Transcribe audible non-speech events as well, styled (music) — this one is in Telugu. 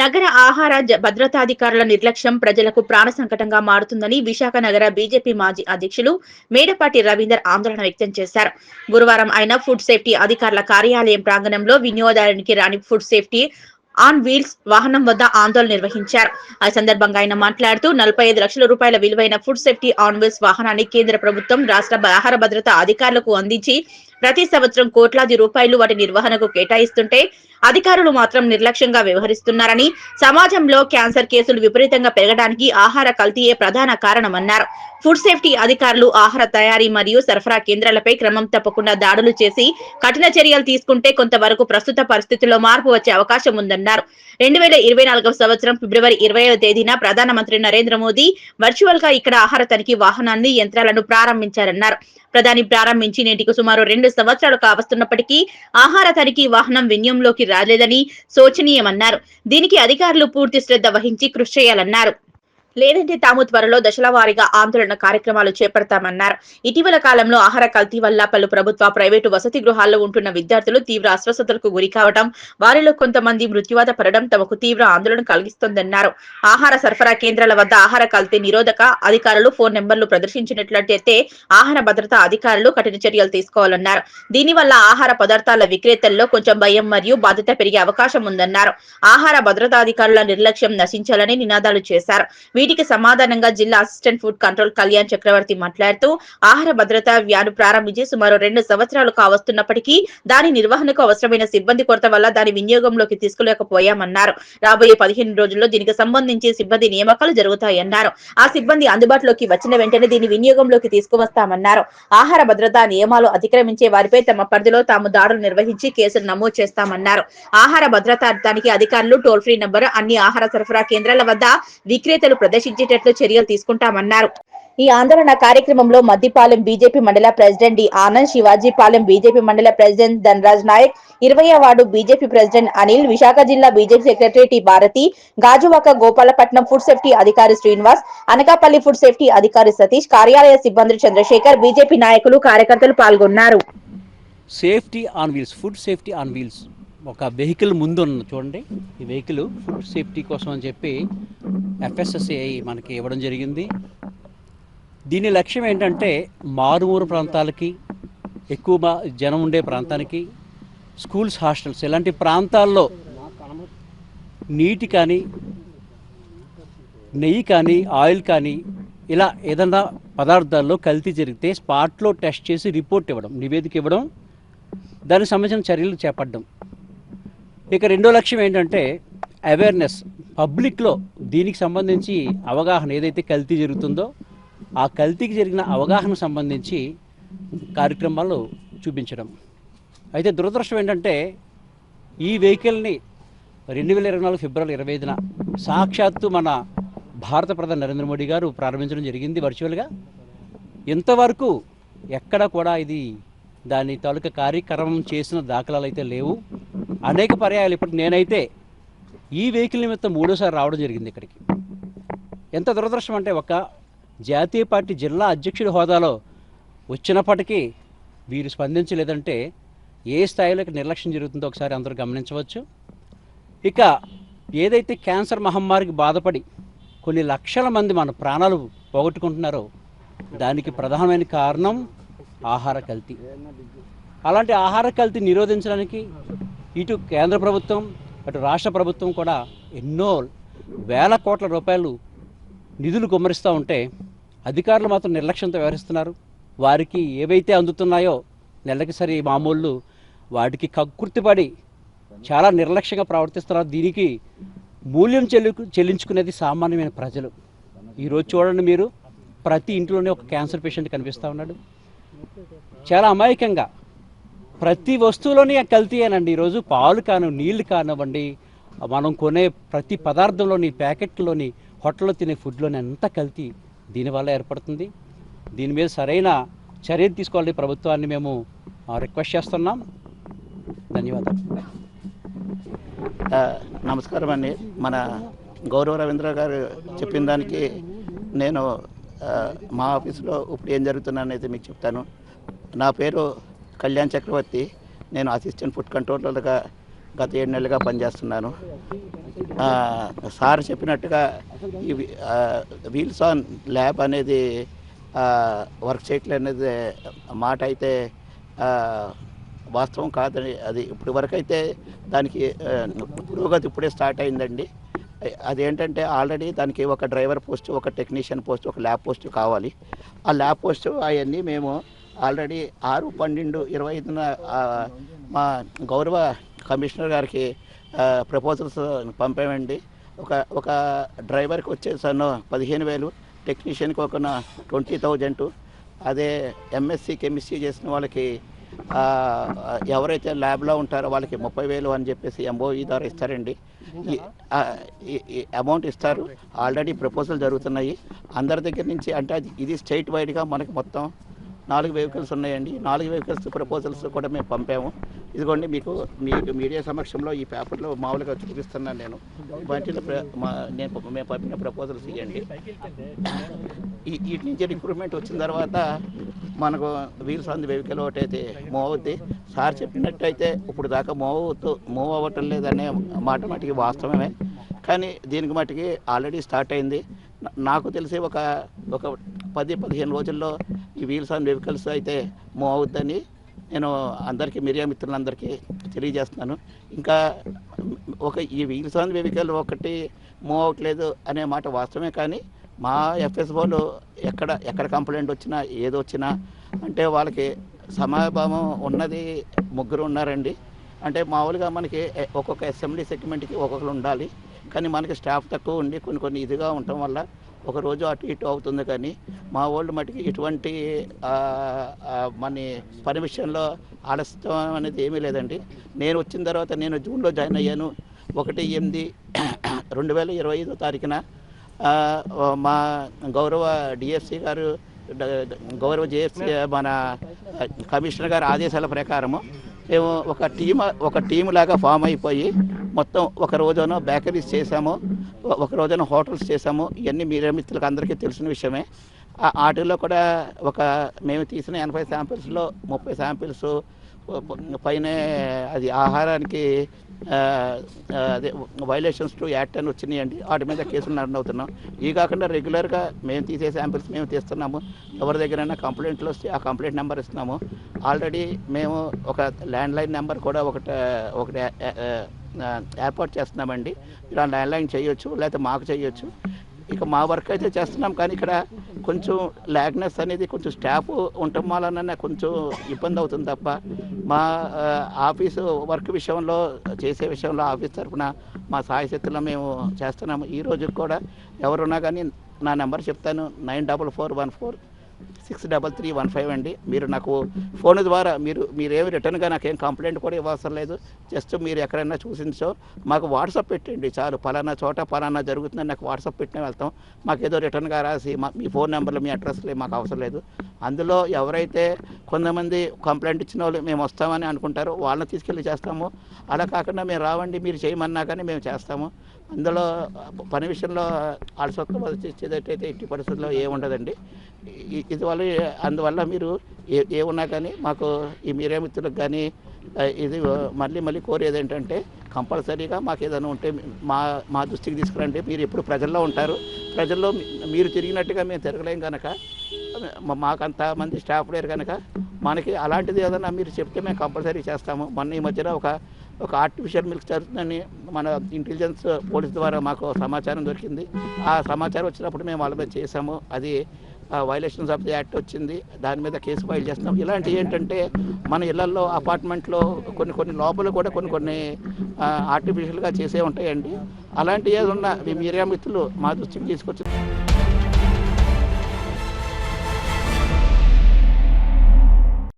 నగర ఆహార భద్రతాధికారుల నిర్లక్ష్యం ప్రజలకు ప్రాణ సంకటంగా మారుతుందని విశాఖ నగర బీజేపీ మాజీ అధ్యక్షులు మేడపాటి రవీందర్ ఆందోళన వ్యక్తం చేశారు. గురువారం ఆయన ఫుడ్ సేఫ్టీ అధికారుల కార్యాలయం ప్రాంగణంలో వినియోగదారునికి రాని ఫుడ్ సేఫ్టీ ఆన్ వీల్స్ వాహనం వద్ద ఆందోళన నిర్వహించారు. ఆ సందర్భంగా ఆయన మాట్లాడుతూ నలభై ఐదు లక్షల రూపాయల విలువైన ఫుడ్ సేఫ్టీ ఆన్ వీల్స్ వాహనాన్ని కేంద్ర ప్రభుత్వం రాష్ట్ర ఆహార భద్రత అధికారులకు అందించి ప్రతి సంవత్సరం కోట్లాది రూపాయలు వాటి నిర్వహణకు కేటాయిస్తుంటే అధికారులు మాత్రం నిర్లక్ష్యంగా వ్యవహరిస్తున్నారని సమాజంలో క్యాన్సర్ కేసులు విపరీతంగా పెరగడానికి ఆహార కల్తీయే ప్రధాన కారణమన్నారు. ఫుడ్ సేఫ్టీ అధికారులు ఆహార తయారీ మరియు సరఫరా కేంద్రాలపై క్రమం తప్పకుండా దాడులు చేసి కఠిన చర్యలు తీసుకుంటే కొంతవరకు ప్రస్తుత పరిస్థితుల్లో మార్పు వచ్చే అవకాశం ఉందన్నారు. రెండు వేల ఇరవై నాలుగవ సంవత్సరం ఫిబ్రవరి ఇరవై తేదీన ప్రధానమంత్రి నరేంద్ర మోదీ వర్చువల్గా ఇక్కడ ఆహార తనిఖీ వాహనాన్ని యంత్రాలను ప్రారంభించారన్నారు. ప్రధాని ప్రారంభించి నేటికి సుమారు రెండు సంవత్సరాలు కావస్తున్నప్పటికీ ఆహార తనిఖీ వాహనం వినియోగంలోకి రాలేదని శోచనీయమన్నారు. దీనికి అధికారులు పూర్తి శ్రద్ధ వహించి కృషి చేయాలన్నారు. లేదంటే తాము త్వరలో దశల వారీగా ఆందోళన కార్యక్రమాలు చేపడతామన్నారు. ఇటీవల కాలంలో ఆహార కల్తీ వల్ల పలు ప్రభుత్వ ప్రైవేటు వసతి గృహాల్లో ఉంటున్న విద్యార్థులు తీవ్ర అస్వస్థతలకు గురి కావడం వారిలో కొంతమంది మృత్యువాత పడడం తమకు తీవ్ర ఆందోళన కలిగిస్తోందన్నారు. ఆహార సరఫరా కేంద్రాల వద్ద ఆహార కల్తీ నిరోధక అధికారులు ఫోన్ నెంబర్లు ప్రదర్శించినట్లయితే ఆహార భద్రతా అధికారులు కఠిన చర్యలు తీసుకోవాలన్నారు. దీనివల్ల ఆహార పదార్థాల విక్రేతల్లో కొంచెం భయం మరియు బాధ్యత పెరిగే అవకాశం ఉందన్నారు. ఆహార భద్రతాధికారుల నిర్లక్ష్యం నశించాలని నినాదాలు చేశారు. వీటికి సమాధానంగా జిల్లా assistant food control Kalyan Chakravarthy మాట్లాడుతూ ఆహార భద్రత వ్యాను ప్రారంభించి సుమారు రెండు సంవత్సరాలు కావస్తున్నప్పటికీ దాని నిర్వహణకు అవసరమైన సిబ్బంది కొరత వల్ల దాని వినియోగంలోకి తీసుకోలేకపోయామన్నారు. రాబోయే పదిహేను రోజుల్లో దీనికి సంబంధించి సిబ్బంది నియామకాలు జరుగుతాయన్నారు. ఆ సిబ్బంది అందుబాటులోకి వచ్చిన వెంటనే దీని వినియోగంలోకి తీసుకువస్తామన్నారు. ఆహార భద్రతా నియమాలు అతిక్రమించే వారిపై తమ పరిధిలో తాము దాడులు నిర్వహించి కేసులు నమోదు చేస్తామన్నారు. ఆహార భద్రతా దానికి అధికారులు టోల్ ఫ్రీ నంబర్ అన్ని ఆహార సరఫరా కేంద్రాల వద్ద విక్రేతలు ఆదేశించేటట్లు చర్యలు తీసుకుంటామన్నారు. ఈ ఆందోళన కార్యక్రమంలో మద్దిపాలెం బీజేపీ మండల president D Anand Sivajipalem BJP మండల ప్రెసిడెంట్ ధనరాజ్ నాయక్ ఇరవై ward BJP president Anil Visakha జిల్లా BJP secretary T Bharathi Gajuwaka Gopalapatnam food safety అధికారి శ్రీనివాస్ అనకాపల్లి ఫుడ్ సేఫ్టీ అధికారి సతీష్ కార్యాలయ సిబ్బంది చంద్రశేఖర్ బీజేపీ నాయకులు కార్యకర్తలు పాల్గొన్నారు. Safety on wheels food safety on wheels ఒక వెహికల్ ముందు ఉన్న చూడండి. ఈ వెహికల్ ఫుడ్ సేఫ్టీ కోసం అని చెప్పి ఎఫ్ఎస్ఎస్ఏ మనకి ఇవ్వడం జరిగింది. దీని లక్ష్యం ఏంటంటే మారుమూరు ప్రాంతాలకి ఎక్కువ జనం ఉండే ప్రాంతానికి స్కూల్స్ హాస్టల్స్ ఇలాంటి ప్రాంతాల్లో నీటి కానీ నెయ్యి కానీ ఆయిల్ కానీ ఇలా ఏదన్నా పదార్థాల్లో కల్తీ జరిగితే స్పాట్లో టెస్ట్ చేసి రిపోర్ట్ ఇవ్వడం నివేదిక ఇవ్వడం దానికి సంబంధించిన చర్యలు చేపట్టడం. ఇక రెండో లక్ష్యం ఏంటంటే అవేర్నెస్ పబ్లిక్లో దీనికి సంబంధించి అవగాహన ఏదైతే కల్తీ జరుగుతుందో ఆ కల్తీకి జరిగిన అవగాహన సంబంధించి కార్యక్రమాలు చూపించడం. అయితే దురదృష్టం ఏంటంటే ఈ వెహికల్ని రెండు వేల ఇరవై నాలుగు ఫిబ్రవరి ఇరవై ఐదున సాక్షాత్తు మన భారత ప్రధాని నరేంద్ర మోడీ గారు ప్రారంభించడం జరిగింది వర్చువల్గా ఇంతవరకు ఎక్కడ కూడా ఇది దాని తాలూకా కార్యక్రమం చేసిన దాఖలాలు అయితే లేవు. అనేక పర్యాయాలు ఇప్పుడు నేనైతే ఈ వెహికల్ నిమిత్తం మూడోసారి రావడం జరిగింది ఇక్కడికి. ఎంత దురదృష్టం అంటే ఒక జాతీయ పార్టీ జిల్లా అధ్యక్షుడి హోదాలో వచ్చినప్పటికీ వీరు స్పందించలేదంటే ఏ స్థాయిలో నిర్లక్ష్యం జరుగుతుందో ఒకసారి అందరూ గమనించవచ్చు. ఇక ఏదైతే క్యాన్సర్ మహమ్మారికి బాధపడి కొన్ని లక్షల మంది మన ప్రాణాలు పోగొట్టుకుంటున్నారో దానికి ప్రధానమైన కారణం ఆహార కల్తీ. అలాంటి ఆహార కల్తీ నిరోధించడానికి ఇటు కేంద్ర ప్రభుత్వం అటు రాష్ట్ర ప్రభుత్వం కూడా ఎన్నో వేల కోట్ల రూపాయలు నిధులు కుమ్మరిస్తూ ఉంటే అధికారులు మాత్రం నిర్లక్ష్యంతో వ్యవహరిస్తున్నారు. వారికి ఏవైతే అందుతున్నాయో నెలకి సరి మామూళ్ళు వాటికి కక్కుర్తిపడి చాలా నిర్లక్ష్యంగా ప్రవర్తిస్తున్నారు. దీనికి మూల్యం చెల్లి చెల్లించుకునేది సామాన్యమైన ప్రజలు. ఈరోజు చూడండి మీరు ప్రతి ఇంట్లోనే ఒక క్యాన్సర్ పేషెంట్ కనిపిస్తూ ఉన్నాడు. చాలా అమాయకంగా. ప్రతి వస్తువులోని కల్తీయేనండి ఈరోజు పాలు కాను నీళ్ళు కానివ్వండి మనం కొనే ప్రతి పదార్థంలోని ప్యాకెట్లోని హోటల్లో తినే ఫుడ్లోని అంత కల్తీ దీనివల్ల ఏర్పడుతుంది. దీని మీద సరైన చర్యలు తీసుకోవాలని ప్రభుత్వాన్ని మేము రిక్వెస్ట్ చేస్తున్నాం. ధన్యవాదాలు. నమస్కారం అండి. మన గౌరవ రవీంద్ర గారు చెప్పిన దానికి నేను మా ఆఫీసులో ఇప్పుడు ఏం జరుగుతుందనేది మీకు చెప్తాను. నా పేరు కళ్యాణ్ చక్రవర్తి. నేను అసిస్టెంట్ ఫుడ్ కంట్రోలర్గా గత ఏడు నెలలుగా పనిచేస్తున్నాను. సార్ చెప్పినట్టుగా ఈ వీల్స్ ఆన్ ల్యాబ్ అనేది వర్క్ చేయట్లే అనేది మాట అయితే వాస్తవం కాదని అది ఇప్పుడు అయితే దానికి పురోగతి ఇప్పుడే స్టార్ట్ అయిందండి. అదేంటంటే ఆల్రెడీ దానికి ఒక డ్రైవర్ పోస్ట్ ఒక టెక్నీషియన్ పోస్ట్ ఒక ల్యాబ్ పోస్ట్ కావాలి. ఆ ల్యాబ్ పోస్ట్ అవన్నీ మేము ఆల్రెడీ ఆరు పన్నెండు ఇరవై ఐదున మా గౌరవ కమిషనర్ గారికి ప్రపోజల్స్ పంపామండి. ఒక ఒక డ్రైవర్కి వచ్చేసాను పదిహేను వేలు టెక్నీషియన్కి ఒక ట్వంటీ థౌజండ్. అదే ఎంఎస్సి కెమిస్ట్రీ చేసిన వాళ్ళకి ఎవరైతే ల్యాబ్లో ఉంటారో వాళ్ళకి ముప్పై వేలు అని చెప్పేసి ఎంఓఈ ద్వారా ఇస్తారండి. అమౌంట్ ఇస్తారు. ఆల్రెడీ ప్రపోజల్ జరుగుతున్నాయి. అందరి దగ్గర నుంచి అంటే అది ఇది స్టేట్ వైడ్గా మనకు మొత్తం నాలుగు వెహికల్స్ ఉన్నాయండి. నాలుగు వెహికల్స్ ప్రపోజల్స్ కూడా మేము పంపాము. ఇదిగోండి మీకు మీకు మీడియా సమక్షంలో ఈ పేపర్లో మామూలుగా చూపిస్తున్నాను నేను. వాటిలో నేను మేము పంపిన ప్రపోజల్స్ ఇవ్వండి. వీటి నుంచి రిక్రూట్మెంట్ వచ్చిన తర్వాత మనకు wheels on the vehicle move అవుద్ది సార్ చెప్పినట్టయితే ఇప్పుడు దాకా మూవ్ అవుతూ మూవ్ అవ్వటం లేదనే మాట మటుకి వాస్తవమే. కానీ దీనికి మటుకి ఆల్రెడీ స్టార్ట్ అయింది. నాకు తెలిసి ఒక ఒక పది పదిహేను రోజుల్లో ఈ వీల్స్ ఆన్ వెహికల్స్ అయితే మూవ్ అవుద్దని నేను అందరికీ మీడియా మిత్రులందరికీ తెలియజేస్తున్నాను. ఇంకా ఒక ఈ వీల్స్ ఆన్ వెహికల్ ఒకటి మూవ్ అవ్వట్లేదు అనే మాట వాస్తవమే కానీ మా ఎఫ్ఎస్ఓలు ఎక్కడ ఎక్కడ కంప్లైంట్ వచ్చినా ఏది వచ్చినా అంటే వాళ్ళకి సమాభావం ఉన్నది ముగ్గురు ఉన్నారండి. అంటే మామూలుగా మనకి ఒక్కొక్క అసెంబ్లీ సెగ్మెంట్కి ఒక్కొక్కరు ఉండాలి. కానీ మనకి స్టాఫ్ తక్కువ ఉండి కొన్ని కొన్ని ఇదిగా ఉండటం వల్ల ఒక రోజు అటు ఇటు అవుతుంది కానీ మా వాళ్ళు మటుకి ఇటువంటి మన పర్మిషన్లో ఆలస్యం అనేది ఏమీ లేదండి. నేను వచ్చిన తర్వాత నేను జూన్లో జాయిన్ అయ్యాను. ఒకటి ఎనిమిది (clears throat) రెండు వేల ఇరవై ఐదో తారీఖున మా గౌరవ డిఎస్సి గారు గౌరవ జేఎఫ్సి మన కమిషనర్ గారి ఆదేశాల ప్రకారము మేము ఒక టీమ్ ఒక టీం లాగా ఫామ్ అయిపోయి మొత్తం ఒక రోజున బేకరీస్ చేసాము ఒక రోజున హోటల్స్ చేసాము ఇవన్నీ మీరే మిత్రులకు అందరికీ తెలిసిన విషయమే. ఆ ఆటలో కూడా ఒక మేము తీసిన ఎనభై శాంపిల్స్లో ముప్పై శాంపిల్స్ పైనే అది ఆహారానికి అదే వైలేషన్స్ టు యాక్ట్ అని వచ్చినాయండి. వాటి మీద కేసులు నమోదు అవుతున్నాం ఈ కాకుండా రెగ్యులర్గా మేము తీసే శాంపిల్స్ మేము తీస్తున్నాము. ఎవరి దగ్గరైనా కంప్లైంట్లు వస్తే ఆ కంప్లైంట్ నెంబర్ ఇస్తున్నాము. ఆల్రెడీ మేము ఒక ల్యాండ్ లైన్ నెంబర్ కూడా ఒకటి ఒకటి ఏర్పాటు చేస్తున్నామండి. ఇలా ల్యాండ్లైన్ ల్యాండ్ లైన్ చేయొచ్చు లేకపోతే మాకు చేయొచ్చు. ఇక మా వర్క్ అయితే చేస్తున్నాం. కానీ ఇక్కడ కొంచెం లాగ్నెస్ అనేది కొంచెం స్టాఫ్ ఉండటం వలన కొంచెం ఇబ్బంది అవుతుంది తప్ప మా ఆఫీసు వర్క్ విషయంలో చేసే విషయంలో ఆఫీస్ తరఫున మా సాయశక్తులు మేము చేస్తున్నాము. ఈ రోజు కూడా ఎవరున్నా కానీ నా నెంబర్ చెప్తాను nine double four one four six double three one five అండి. మీరు నాకు ఫోన్ ద్వారా మీరు మీరేమి రిటర్న్గా నాకేం కంప్లైంట్ కూడా ఇవ్వాల్సిన లేదు. జస్ట్ మీరు ఎక్కడైనా చూసించో మాకు వాట్సాప్ పెట్టండి చాలు. పలానా చోట పలానా జరుగుతుందని నాకు వాట్సాప్ పెట్టిన వెళ్తాం. మాకు ఏదో రిటర్న్గా రాసి మా మీ ఫోన్ నెంబర్లు మీ అడ్రస్లు మాకు అవసరం లేదు. అందులో ఎవరైతే కొంతమంది కంప్లైంట్ ఇచ్చిన వాళ్ళు మేము వస్తామని అనుకుంటారో వాళ్ళని తీసుకెళ్ళి చేస్తాము. అలా కాకుండా మేము రావండి మీరు చేయమన్నా కానీ మేము చేస్తాము. అందులో పని విషయంలో అలసత్వం వచ్చేదట్టయితే ఇంటి పరిస్థితుల్లో ఏముండదండి ఇది వల్ల అందువల్ల మీరు ఏ ఏమున్నా కానీ మాకు ఈ మీరే మిత్రులకు కానీ ఇది మళ్ళీ మళ్ళీ కోరేది ఏంటంటే కంపల్సరీగా మాకు ఏదైనా ఉంటే మా మా దృష్టికి తీసుకురండి. మీరు ఎప్పుడు ప్రజల్లో ఉంటారు. ప్రజల్లో మీరు తిరిగినట్టుగా మేము తిరగలేం కనుక మాకంత మంది స్టాఫ్ లేరు కనుక మనకి అలాంటిది ఏదైనా మీరు చెప్తే మేము కంపల్సరీ చేస్తాము. మొన్న ఈ మధ్యన ఒక ఒక ఆర్టిఫిషియల్ మిల్క్ జరుగుతుందని మన ఇంటెలిజెన్స్ పోలీస్ ద్వారా మాకు సమాచారం దొరికింది. ఆ సమాచారం వచ్చినప్పుడు మేము వాళ్ళ మీద చేసాము అది వైలేషన్స్ ఆఫ్ ది యాక్ట్ వచ్చింది. దాని మీద కేసు ఫైల్ చేస్తున్నాం. ఇలాంటివి ఏంటంటే మన ఇళ్ళలో అపార్ట్మెంట్లో కొన్ని కొన్ని లోపల కూడా కొన్ని కొన్ని ఆర్టిఫిషియల్గా చేసే ఉంటాయండి. అలాంటి ఏదన్నా మీ మీడియా మిత్రులు మా దృష్టికి తీసుకొచ్చి